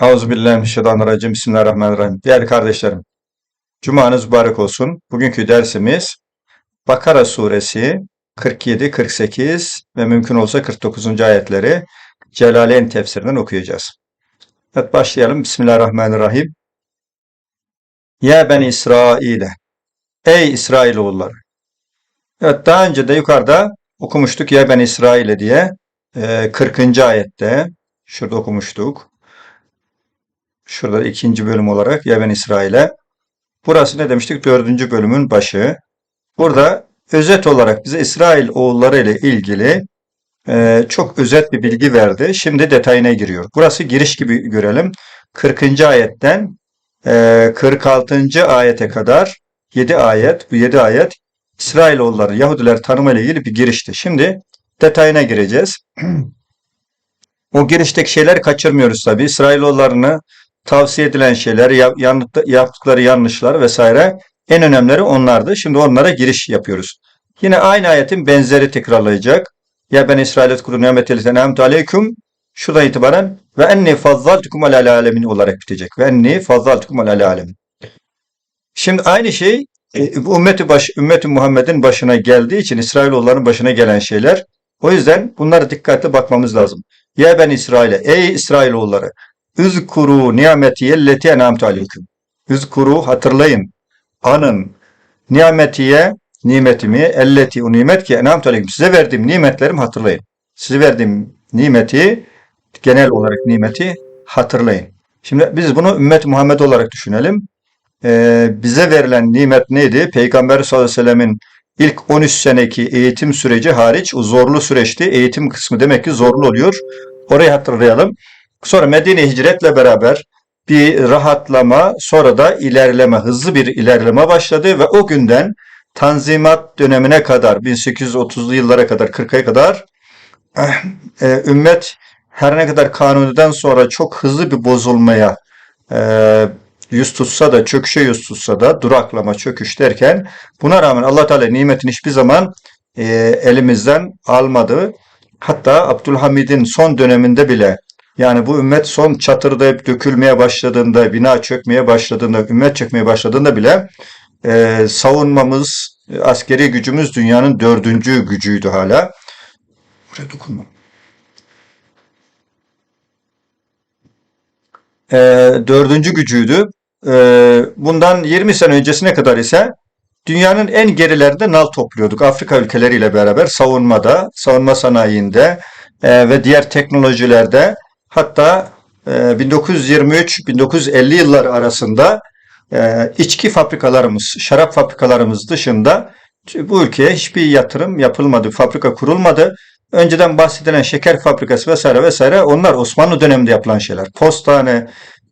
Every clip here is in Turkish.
Euzubillahimineşşeytanirracim. Bismillahirrahmanirrahim. Değerli kardeşlerim, Cumanız mübarek olsun. Bugünkü dersimiz Bakara suresi 47, 48 ve mümkün olsa 49. ayetleri Celaleyn tefsirinden okuyacağız. Evet başlayalım. Bismillahirrahmanirrahim. Ya ben İsrail'e. Ey İsrailoğulları. Evet daha önce de yukarıda okumuştuk Ya ben İsrail'e diye. Ee, 40. ayette şurada okumuştuk. Şurada ikinci bölüm olarak Ya ben İsrail'e. Burası ne demiştik? Dördüncü bölümün başı. Burada özet olarak bize İsrail oğulları ile ilgili e, çok özet bir bilgi verdi. Şimdi detayına giriyor. Burası giriş gibi görelim. 40. ayetten e, 46. ayete kadar 7 ayet, bu 7 ayet İsrailoğulları, Yahudiler tanıma ile ilgili bir girişti. Şimdi detayına gireceğiz. o girişteki şeyleri kaçırmıyoruz tabii. İsrailoğullarını tavsiye edilen şeyler, yaptıkları yanlışlar vesaire en önemlileri onlardı. Şimdi onlara giriş yapıyoruz. Yine aynı ayetin benzeri tekrarlayacak. Ya ben İsrail etkuru nimeteli tenamtu aleyküm şuradan itibaren ve enni fazzaltukum alel alemin olarak bitecek. Ve enni fazzaltukum alel alemin. Şimdi aynı şey e, ümmeti baş, ümmeti Muhammed'in başına geldiği için İsrailoğulların başına gelen şeyler. O yüzden bunlara dikkatli bakmamız lazım. Ya ben İsrail'e, ey İsrailoğulları, Üzkuru nimeti yelleti enamtu aleyküm. Üzkuru hatırlayın, anın, nimetiye, nimetimi, elleti o nimet ki enamtu aleyküm. Size verdiğim nimetlerimi hatırlayın. Size verdiğim nimeti, genel olarak nimeti hatırlayın. Şimdi biz bunu ümmet Muhammed olarak düşünelim. Ee, bize verilen nimet neydi? Peygamber sallallahu aleyhi ve sellemin ilk 13 seneki eğitim süreci hariç zorlu süreçti. Eğitim kısmı demek ki zorlu oluyor. Orayı hatırlayalım. Sonra Medine hicretle beraber bir rahatlama, sonra da ilerleme, hızlı bir ilerleme başladı ve o günden Tanzimat dönemine kadar, 1830'lu yıllara kadar, 40'a kadar e, ümmet her ne kadar Kanuni'den sonra çok hızlı bir bozulmaya e, yüz tutsa da, çöküşe yüz tutsa da, duraklama, çöküş derken buna rağmen Allah Teala nimetini hiçbir zaman e, elimizden almadı. Hatta Abdülhamid'in son döneminde bile yani bu ümmet son çatırdayıp dökülmeye başladığında, bina çökmeye başladığında, ümmet çökmeye başladığında bile e, savunmamız, e, askeri gücümüz dünyanın dördüncü gücüydü hala. Buraya dokunma. E, dördüncü gücüydü. E, bundan 20 sene öncesine kadar ise dünyanın en gerilerinde nal topluyorduk. Afrika ülkeleriyle beraber savunmada, savunma sanayinde e, ve diğer teknolojilerde hatta e, 1923-1950 yıllar arasında e, içki fabrikalarımız, şarap fabrikalarımız dışında bu ülkeye hiçbir yatırım yapılmadı, fabrika kurulmadı. Önceden bahsedilen şeker fabrikası vesaire vesaire onlar Osmanlı döneminde yapılan şeyler. Postane,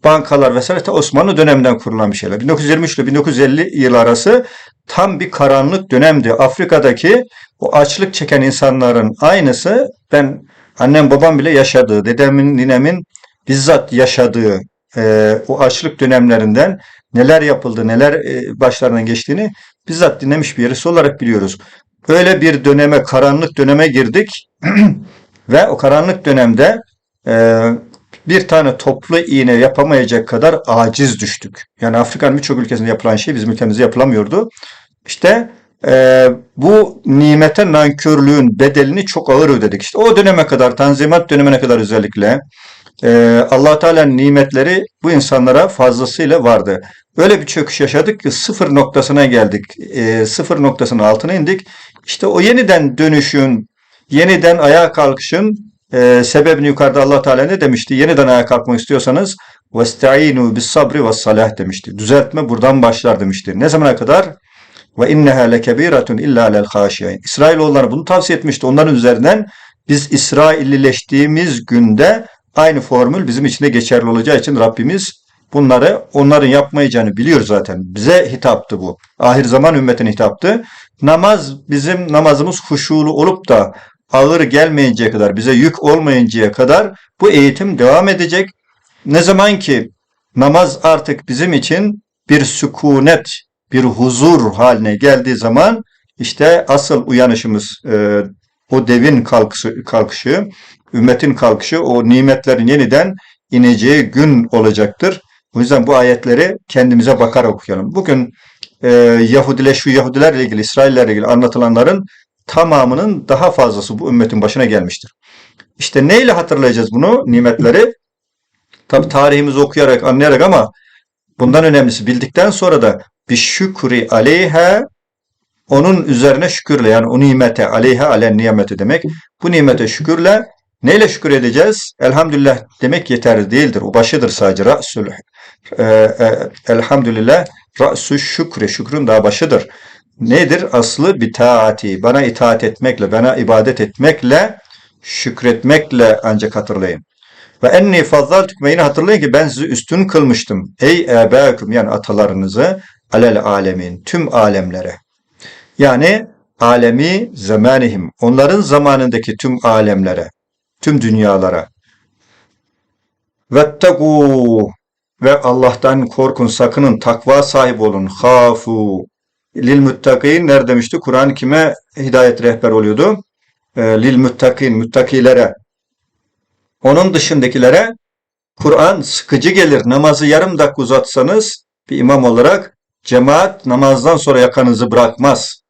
bankalar vesaire de Osmanlı döneminden kurulan bir şeyler. 1923 ile 1950 yıl arası tam bir karanlık dönemdi. Afrika'daki o açlık çeken insanların aynısı ben annem babam bile yaşadığı, dedemin, ninemin bizzat yaşadığı e, o açlık dönemlerinden neler yapıldı, neler e, başlarından geçtiğini bizzat dinlemiş birisi olarak biliyoruz. Böyle bir döneme, karanlık döneme girdik ve o karanlık dönemde e, bir tane toplu iğne yapamayacak kadar aciz düştük. Yani Afrika'nın birçok ülkesinde yapılan şey bizim ülkemizde yapılamıyordu. İşte e, bu nimete nankörlüğün bedelini çok ağır ödedik. İşte o döneme kadar, Tanzimat dönemine kadar özellikle e, allah Teala'nın nimetleri bu insanlara fazlasıyla vardı. Öyle bir çöküş yaşadık ki sıfır noktasına geldik. E, sıfır noktasının altına indik. İşte o yeniden dönüşün, yeniden ayağa kalkışın e, sebebini yukarıda allah Teala ne demişti? Yeniden ayağa kalkmak istiyorsanız وَاسْتَعِينُوا بِالصَّبْرِ وَالصَّلَاةِ demişti. Düzeltme buradan başlar demişti. Ne zamana kadar? Ve inneha lekebiratun illa alel haşiyin. İsrailoğulları bunu tavsiye etmişti. Onların üzerinden biz İsraillileştiğimiz günde aynı formül bizim için de geçerli olacağı için Rabbimiz bunları onların yapmayacağını biliyor zaten. Bize hitaptı bu. Ahir zaman ümmetine hitaptı. Namaz bizim namazımız huşulu olup da ağır gelmeyinceye kadar, bize yük olmayıncaya kadar bu eğitim devam edecek. Ne zaman ki namaz artık bizim için bir sükunet, bir huzur haline geldiği zaman işte asıl uyanışımız e, o devin kalkışı, kalkışı, ümmetin kalkışı, o nimetlerin yeniden ineceği gün olacaktır. O yüzden bu ayetleri kendimize bakarak okuyalım. Bugün e, Yahudiler, şu Yahudilerle ilgili, İsraillerle ilgili anlatılanların tamamının daha fazlası bu ümmetin başına gelmiştir. İşte neyle hatırlayacağız bunu, nimetleri? Tabi tarihimizi okuyarak, anlayarak ama bundan önemlisi bildikten sonra da bir şükri aleyhe onun üzerine şükürle yani o nimete aleyhe alen nimeti demek. Bu nimete şükürle neyle şükür edeceğiz? Elhamdülillah demek yeterli değildir. O başıdır sadece. Ra'sul e, e, elhamdülillah ra'su şükre şükrün daha başıdır. Nedir? Aslı bir taati. Bana itaat etmekle, bana ibadet etmekle, şükretmekle ancak hatırlayın. Ve enni fazzaltüküm ve yine hatırlayın ki ben sizi üstün kılmıştım. Ey ebâküm yani atalarınızı alel alemin tüm alemlere. Yani alemi zamanihim onların zamanındaki tüm alemlere, tüm dünyalara. Vettegû ve Allah'tan korkun, sakının, takva sahibi olun. Hafu lil muttakin nerede demişti? Kur'an kime hidayet rehber oluyordu? Ee, lil muttakin, muttakilere. Onun dışındakilere Kur'an sıkıcı gelir. Namazı yarım dakika uzatsanız bir imam olarak cemaat namazdan sonra yakanızı bırakmaz.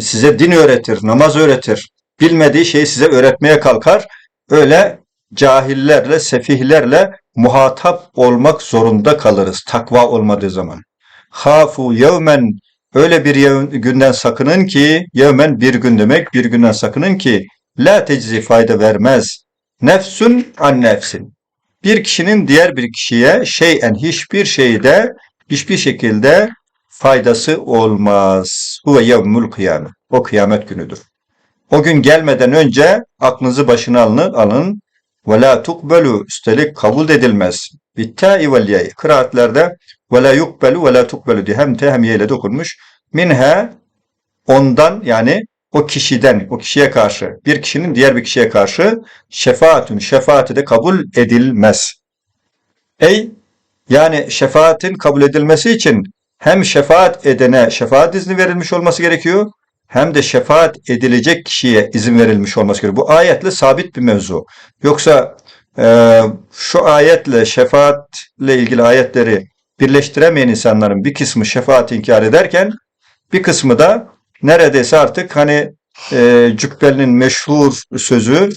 Size din öğretir, namaz öğretir. Bilmediği şeyi size öğretmeye kalkar. Öyle cahillerle, sefihlerle muhatap olmak zorunda kalırız takva olmadığı zaman. Hafu yevmen öyle bir günden sakının ki yevmen bir gün demek bir günden sakının ki la teczi fayda vermez. Nefsün an nefsin. Bir kişinin diğer bir kişiye şeyen hiçbir şeyde hiçbir şekilde faydası olmaz. Huve yevmul kıyamet. O kıyamet günüdür. O gün gelmeden önce aklınızı başına alın, alın. Ve la tukbelu üstelik kabul edilmez. Bitta'i vel yay. Kıraatlerde ve la yukbelu ve la tukbelu diye hem te hem ye ile dokunmuş. Minha ondan yani o kişiden, o kişiye karşı, bir kişinin diğer bir kişiye karşı şefaatün, şefaati de kabul edilmez. Ey yani şefaatin kabul edilmesi için hem şefaat edene şefaat izni verilmiş olması gerekiyor hem de şefaat edilecek kişiye izin verilmiş olması gerekiyor. Bu ayetle sabit bir mevzu. Yoksa e, şu ayetle şefaatle ilgili ayetleri birleştiremeyen insanların bir kısmı şefaati inkar ederken bir kısmı da neredeyse artık hani e, Cübbeli'nin meşhur sözü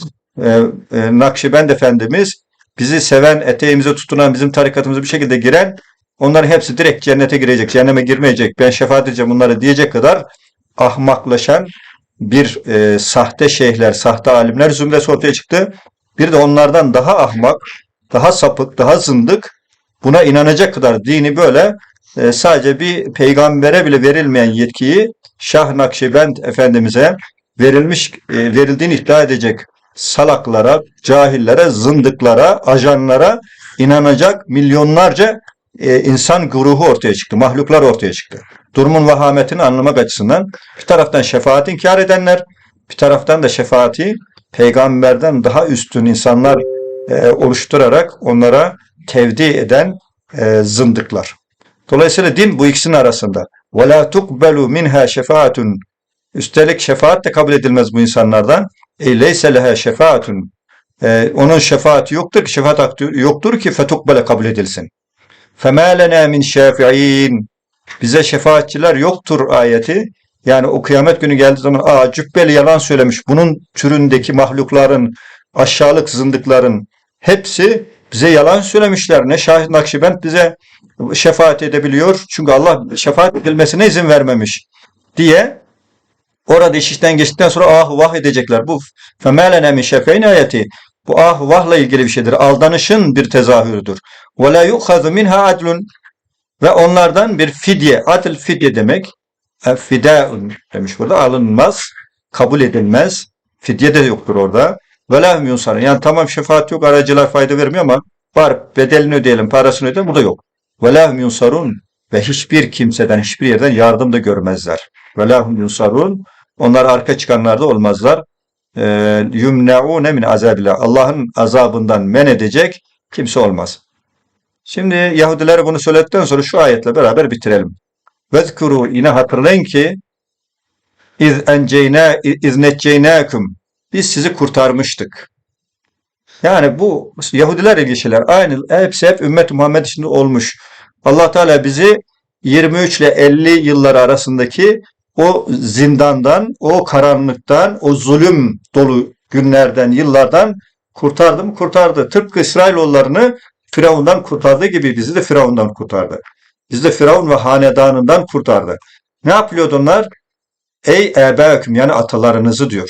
e, e, Nakşibend Efendimiz bizi seven, eteğimize tutunan, bizim tarikatımıza bir şekilde giren onların hepsi direkt cennete girecek, cehenneme girmeyecek, ben şefaat edeceğim bunları diyecek kadar ahmaklaşan bir e, sahte şeyhler, sahte alimler zümresi ortaya çıktı. Bir de onlardan daha ahmak, daha sapık, daha zındık buna inanacak kadar dini böyle e, sadece bir peygambere bile verilmeyen yetkiyi Şah Nakşibend Efendimiz'e verilmiş, e, verildiğini iddia edecek salaklara, cahillere, zındıklara, ajanlara inanacak milyonlarca e, insan grubu ortaya çıktı, mahluklar ortaya çıktı. Durumun vahametini anlamak açısından bir taraftan şefaati inkar edenler, bir taraftan da şefaati peygamberden daha üstün insanlar e, oluşturarak onlara tevdi eden e, zındıklar. Dolayısıyla din bu ikisinin arasında. وَلَا تُقْبَلُ مِنْهَا şefaatun Üstelik şefaat de kabul edilmez bu insanlardan. E leyse leha şefaatun. E, onun şefaati yoktur ki, şefaat hakkı yoktur ki fetukbele kabul edilsin. فَمَا لَنَا مِنْ شَافِع۪ينَ Bize şefaatçiler yoktur ayeti. Yani o kıyamet günü geldiği zaman aa cübbeli yalan söylemiş. Bunun türündeki mahlukların, aşağılık zındıkların hepsi bize yalan söylemişler. Ne Şah Nakşibend bize şefaat edebiliyor. Çünkü Allah şefaat edilmesine izin vermemiş diye orada işten geçtikten sonra ah vah edecekler. Bu femelene min şefeyn ayeti. Bu ah vahla ilgili bir şeydir. Aldanışın bir tezahürüdür. Ve la yu'khadu minha adlun ve onlardan bir fidye, adil fidye demek. Fidaun demiş burada. Alınmaz, kabul edilmez. Fidye de yoktur orada. Ve la hum yunsarun. Yani tamam şefaat yok, aracılar fayda vermiyor ama var bedelini ödeyelim, parasını ödeyelim. Bu da yok. Ve la yunsarun. Ve hiçbir kimseden, hiçbir yerden yardım da görmezler. Ve la yunsarun. Onlar arka çıkanlar da olmazlar. E, Yumne'une min azabillah. Allah'ın azabından men edecek kimse olmaz. Şimdi Yahudiler bunu söyledikten sonra şu ayetle beraber bitirelim. Vezkuru yine hatırlayın ki iz enceyna iz netceynâkum biz sizi kurtarmıştık. Yani bu Yahudiler ilgili şeyler aynı hepsi hep ümmet Muhammed içinde olmuş. Allah Teala bizi 23 ile 50 yılları arasındaki o zindandan, o karanlıktan, o zulüm dolu günlerden, yıllardan kurtardı mı? Kurtardı. Tıpkı İsrailoğullarını Firavundan kurtardığı gibi bizi de Firavundan kurtardı. Bizi de Firavun ve hanedanından kurtardı. Ne yapıyordu onlar? Ey ebâküm yani atalarınızı diyor.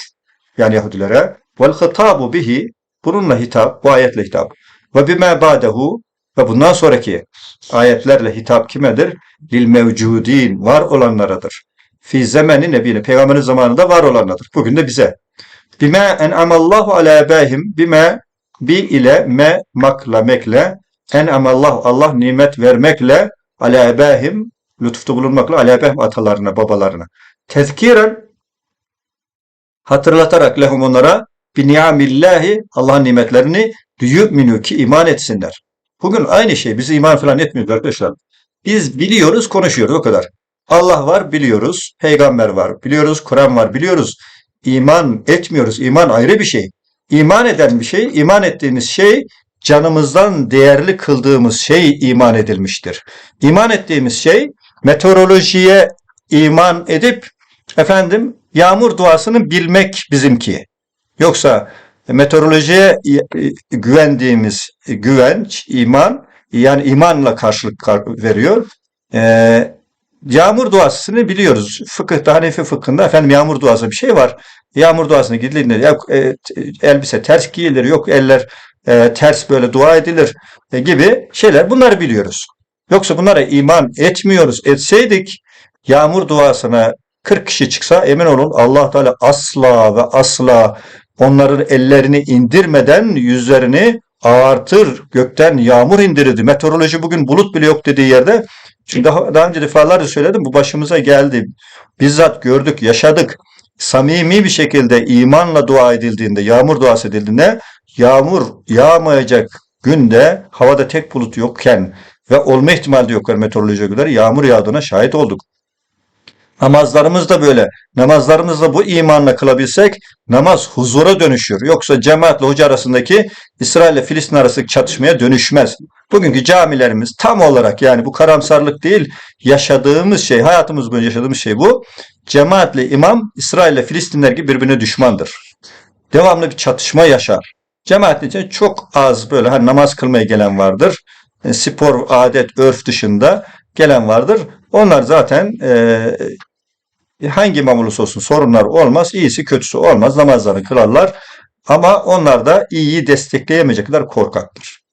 Yani Yahudilere. Vel hitabu bihi bununla hitap, bu ayetle hitap. Ve bime ba'dehu ve bundan sonraki ayetlerle hitap kimedir? Lil mevcudin var olanlaradır. Fi zemeni nebine peygamberin zamanında var olanlardır. Bugün de bize. Bime en'amallahu ala ebâhim bime bi ile me makla mekle en'amallahu Allah nimet vermekle ala ebâhim lütufta bulunmakla ala ebâhim atalarına babalarına. Tezkiren hatırlatarak lehum onlara bi ni'amillahi Allah'ın nimetlerini liyu'minu ki iman etsinler. Bugün aynı şey. Biz iman falan etmiyoruz arkadaşlar. Biz biliyoruz, konuşuyoruz o kadar. Allah var biliyoruz, peygamber var biliyoruz, Kur'an var biliyoruz. İman etmiyoruz. İman ayrı bir şey. İman eden bir şey, iman ettiğimiz şey canımızdan değerli kıldığımız şey iman edilmiştir. İman ettiğimiz şey meteorolojiye iman edip efendim yağmur duasını bilmek bizimki. Yoksa meteorolojiye güvendiğimiz güvenç, iman yani imanla karşılık veriyor. Ee, yağmur duasını biliyoruz. Fıkıhta, Hanefi fıkhında efendim yağmur duası bir şey var. Yağmur duasına gidildiğinde e, elbise ters giyilir, yok eller e, ters böyle dua edilir e, gibi şeyler bunları biliyoruz. Yoksa bunlara iman etmiyoruz. Etseydik yağmur duasına 40 kişi çıksa emin olun Allah Teala asla ve asla onların ellerini indirmeden yüzlerini ağartır, gökten yağmur indirirdi. Meteoroloji bugün bulut bile yok dediği yerde. Şimdi daha, daha önce defalarca söyledim bu başımıza geldi. Bizzat gördük, yaşadık. Samimi bir şekilde imanla dua edildiğinde, yağmur duası edildiğinde yağmur yağmayacak günde havada tek bulut yokken ve olma ihtimali de yoklar meteorolojiye göre yağmur yağdığına şahit olduk. Namazlarımız da böyle. Namazlarımızda bu imanla kılabilsek namaz huzura dönüşüyor. Yoksa cemaatle hoca arasındaki İsrail ile Filistin arasındaki çatışmaya dönüşmez. Bugünkü camilerimiz tam olarak yani bu karamsarlık değil yaşadığımız şey, hayatımız boyunca yaşadığımız şey bu. Cemaatle imam İsrail ile Filistinler gibi birbirine düşmandır. Devamlı bir çatışma yaşar. Cemaatle için çok az böyle hani namaz kılmaya gelen vardır. E, spor, adet, örf dışında gelen vardır. Onlar zaten e, hangi imam olursa olsun sorunlar olmaz. İyisi kötüsü olmaz. Namazlarını kılarlar. Ama onlar da iyiyi destekleyemeyecek kadar korkaktır.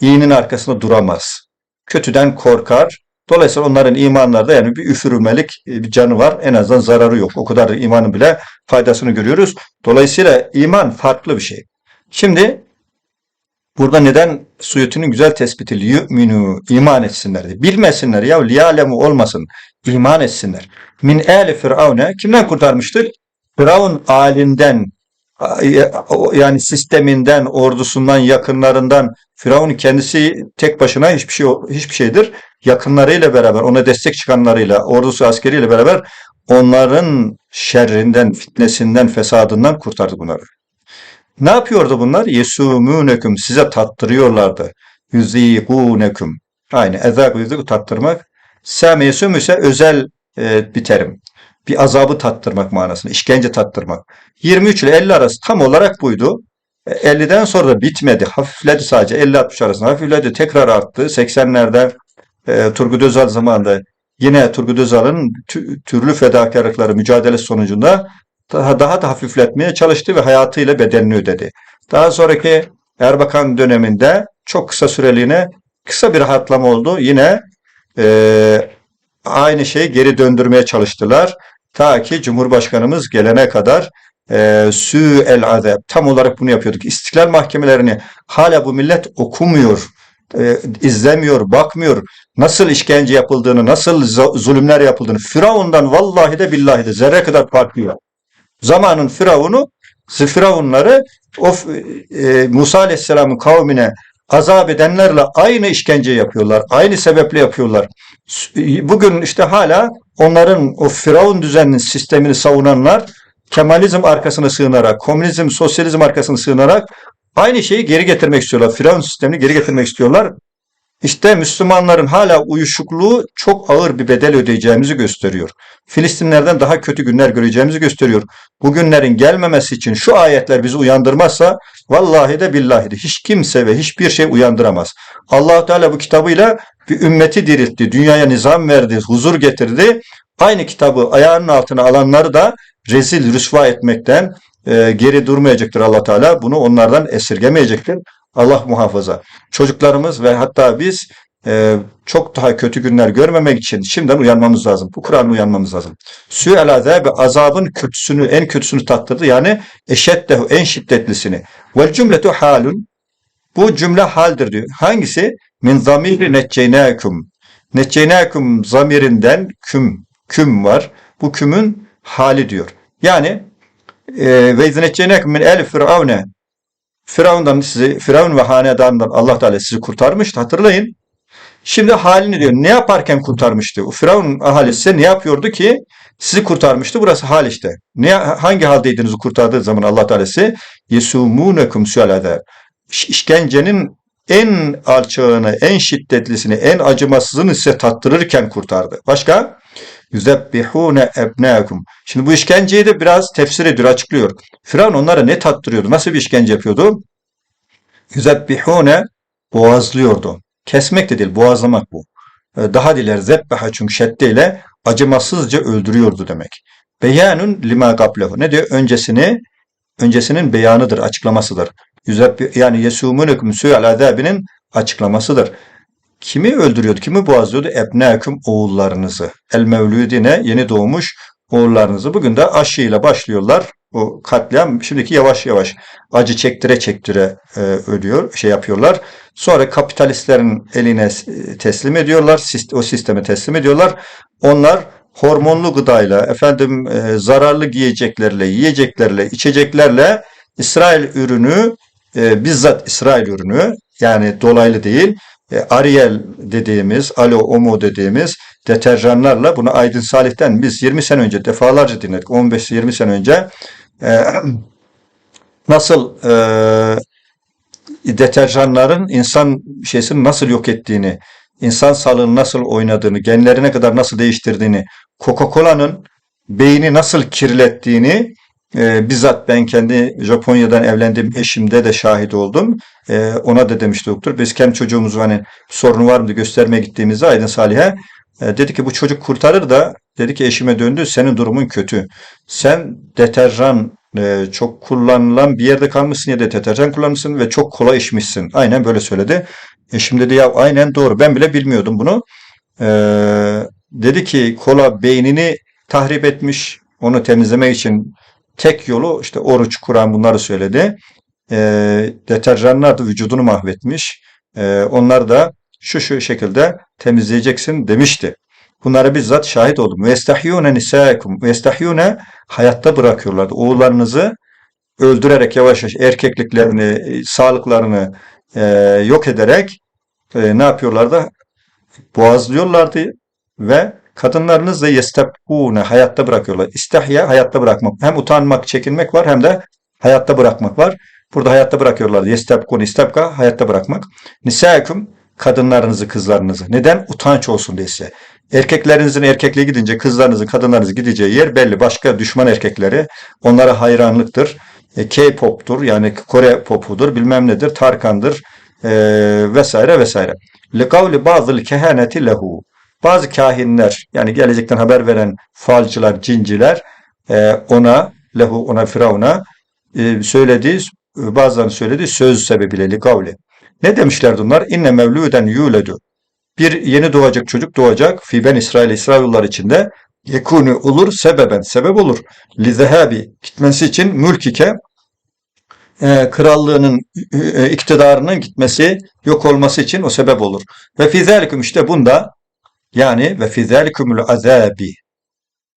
İyinin arkasında duramaz. Kötüden korkar. Dolayısıyla onların imanlarda yani bir üfürülmelik e, bir canı var. En azından zararı yok. O kadar imanın bile faydasını görüyoruz. Dolayısıyla iman farklı bir şey. Şimdi Burada neden Suyuti'nin güzel tespiti yu'minu iman etsinler diye. Bilmesinler ya liyalemu olmasın. iman etsinler. Min eli firavne kimden kurtarmıştır? Firavun alinden yani sisteminden, ordusundan, yakınlarından Firavun kendisi tek başına hiçbir şey hiçbir şeydir. Yakınlarıyla beraber, ona destek çıkanlarıyla, ordusu askeriyle beraber onların şerrinden, fitnesinden, fesadından kurtardı bunları. Ne yapıyordu bunlar? Yesumûneküm size tattırıyorlardı. Yüzîgûneküm. Aynı ezâk yüzîgû tattırmak. Sem yesum ise özel e, bir terim. Bir azabı tattırmak manasında. işkence tattırmak. 23 ile 50 arası tam olarak buydu. 50'den e, sonra da bitmedi. Hafifledi sadece. 50-60 arasında hafifledi. Tekrar arttı. 80'lerde e, Turgut Özal zamanında yine Turgut Özal'ın türlü fedakarlıkları mücadelesi sonucunda daha, daha da hafifletmeye çalıştı ve hayatıyla bedelini ödedi. Daha sonraki Erbakan döneminde çok kısa süreliğine kısa bir rahatlama oldu. Yine e, aynı şeyi geri döndürmeye çalıştılar. Ta ki Cumhurbaşkanımız gelene kadar e, sü el azab tam olarak bunu yapıyorduk. İstiklal mahkemelerini hala bu millet okumuyor, e, izlemiyor, bakmıyor. Nasıl işkence yapıldığını, nasıl zulümler yapıldığını Firavundan vallahi de billahi de zerre kadar farklı yok. Zamanın Firavunu, Firavunları o e, Musa Aleyhisselam'ın kavmine azap edenlerle aynı işkence yapıyorlar. Aynı sebeple yapıyorlar. Bugün işte hala onların o Firavun düzeninin sistemini savunanlar Kemalizm arkasına sığınarak, komünizm, sosyalizm arkasına sığınarak Aynı şeyi geri getirmek istiyorlar. Firavun sistemini geri getirmek istiyorlar. İşte Müslümanların hala uyuşukluğu çok ağır bir bedel ödeyeceğimizi gösteriyor. Filistinlerden daha kötü günler göreceğimizi gösteriyor. Bu günlerin gelmemesi için şu ayetler bizi uyandırmazsa vallahi de billahi de hiç kimse ve hiçbir şey uyandıramaz. allah Teala bu kitabıyla bir ümmeti diriltti, dünyaya nizam verdi, huzur getirdi. Aynı kitabı ayağının altına alanları da rezil, rüsva etmekten e, geri durmayacaktır allah Teala. Bunu onlardan esirgemeyecektir. Allah muhafaza. Çocuklarımız ve hatta biz e, çok daha kötü günler görmemek için şimdiden uyanmamız lazım. Bu Kur'an'la uyanmamız lazım. Sü'el azabe azabın kötüsünü, en kötüsünü tattırdı. Yani eşeddehu, en şiddetlisini. Vel cümletu halun. Bu cümle haldir diyor. Hangisi? Min zamiri necceynâkum. Necceynâkum zamirinden küm, küm var. Bu kümün hali diyor. Yani e, ve iznecceynâkum min el firavne Firavundan sizi, Firavun ve hanedanından Allah Teala sizi kurtarmıştı. Hatırlayın. Şimdi halini diyor. Ne yaparken kurtarmıştı? O Firavun ahalisi ne yapıyordu ki sizi kurtarmıştı? Burası hal işte. Ne, hangi haldeydiniz kurtardığı zaman Allah Teala sizi yesumunekum sualada. İşkencenin en alçağını, en şiddetlisini, en acımasızını size tattırırken kurtardı. Başka? Yüzebbihune ebnâkum. Şimdi bu işkenceyi de biraz tefsir ediyor, açıklıyor. Firavun onlara ne tattırıyordu? Nasıl bir işkence yapıyordu? Yüzebbihune boğazlıyordu. Kesmek de değil, boğazlamak bu. Ee, Daha diler zebbeha çünkü şeddeyle acımasızca öldürüyordu demek. Beyanun lima gablehu. Ne diyor? Öncesini, öncesinin beyanıdır, açıklamasıdır. Yani yesumunekum su'al azabinin açıklamasıdır. Kimi öldürüyordu? Kimi boğazlıyordu? Ebnâküm oğullarınızı. El mevludine yeni doğmuş oğullarınızı. Bugün de aşıyla başlıyorlar. O katliam şimdiki yavaş yavaş acı çektire çektire e, ölüyor, şey yapıyorlar. Sonra kapitalistlerin eline e, teslim ediyorlar. O sisteme teslim ediyorlar. Onlar hormonlu gıdayla, efendim e, zararlı giyeceklerle, yiyeceklerle, içeceklerle İsrail ürünü, e, bizzat İsrail ürünü yani dolaylı değil, e, Ariel dediğimiz, Alo Omo dediğimiz deterjanlarla bunu Aydın Salih'ten biz 20 sene önce defalarca dinledik. 15-20 sene önce e, nasıl e, deterjanların insan şeysini nasıl yok ettiğini, insan sağlığını nasıl oynadığını, genlerine kadar nasıl değiştirdiğini, Coca-Cola'nın beyni nasıl kirlettiğini e, bizzat ben kendi Japonya'dan evlendiğim eşimde de şahit oldum. E, ona da demişti doktor. Biz kendi çocuğumuzu hani sorunu var mı göstermeye gittiğimizde Aydın Salih'e e, dedi ki bu çocuk kurtarır da dedi ki eşime döndü senin durumun kötü. Sen deterjan e, çok kullanılan bir yerde kalmışsın ya da deterjan kullanmışsın ve çok kolay içmişsin. Aynen böyle söyledi. Eşim dedi ya aynen doğru ben bile bilmiyordum bunu. E, dedi ki kola beynini tahrip etmiş onu temizlemek için tek yolu işte oruç, Kur'an bunları söyledi. E, deterjanlar da vücudunu mahvetmiş. E, onlar da şu şu şekilde temizleyeceksin demişti. Bunlara bizzat şahit oldum. Ve estahyune nisaikum. Ve estahyune hayatta bırakıyorlardı. Oğullarınızı öldürerek yavaş yavaş erkekliklerini, sağlıklarını e, yok ederek e, ne yapıyorlardı? Boğazlıyorlardı ve kadınlarınız da yestebune hayatta bırakıyorlar. İstihya hayatta bırakmak. Hem utanmak, çekinmek var hem de hayatta bırakmak var. Burada hayatta bırakıyorlar. Yestebkun istebka hayatta bırakmak. Nisaikum kadınlarınızı, kızlarınızı. Neden? Utanç olsun diye size. Erkeklerinizin erkekliğe gidince kızlarınızın, kadınlarınızın gideceği yer belli. Başka düşman erkekleri onlara hayranlıktır. E, K-pop'tur yani Kore popudur bilmem nedir Tarkan'dır e, vesaire vesaire. Lekavli bazı kehaneti lehu. Bazı kahinler yani gelecekten haber veren falcılar, cinciler e, ona lehu ona firavuna e, söylediği bazen söylediği söz sebebiyle likavli. Ne demişlerdi onlar? İnne mevluden yuledu. Bir yeni doğacak çocuk doğacak. Fiben İsrail İsrailliler içinde yekunu olur sebeben sebep olur. Li zehabi gitmesi için mülkike e, krallığının e, iktidarının gitmesi yok olması için o sebep olur. Ve fizelikum işte bunda yani ve fizelikumul azabi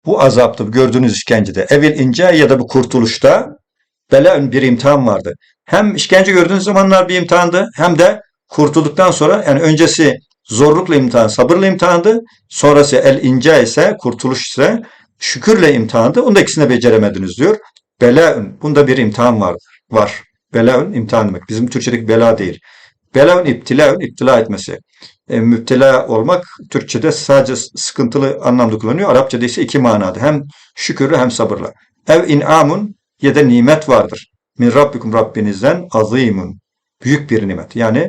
bu azaptı gördüğünüz işkencede evil ince ya da bu kurtuluşta bela bir imtihan vardı. Hem işkence gördüğünüz zamanlar bir imtihandı hem de kurtulduktan sonra yani öncesi zorlukla imtihan, sabırla imtihandı. Sonrası el ince ise, kurtuluş ise şükürle imtihandı. Onu da ikisini beceremediniz diyor. Bela, bunda bir imtihan var. var. Belaun imtihan demek. Bizim Türkçedeki bela değil. Belaun iptilaun iptila etmesi. E, müptela olmak Türkçede sadece sıkıntılı anlamda kullanıyor. Arapçada ise iki manada. Hem şükürlü hem sabırlı. Ev in'amun ya da nimet vardır. Min Rabbikum Rabbinizden azimun. Büyük bir nimet. Yani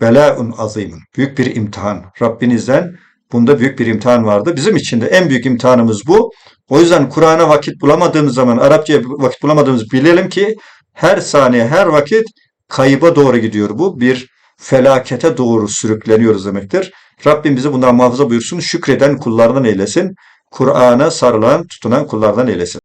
belaun azimun. Büyük bir imtihan. Rabbinizden bunda büyük bir imtihan vardı. Bizim için de en büyük imtihanımız bu. O yüzden Kur'an'a vakit bulamadığımız zaman, Arapçaya vakit bulamadığımız bilelim ki her saniye, her vakit kayıba doğru gidiyor bu. Bir felakete doğru sürükleniyoruz demektir. Rabbim bizi bundan muhafaza buyursun. Şükreden kullardan eylesin. Kur'an'a sarılan, tutunan kullardan eylesin.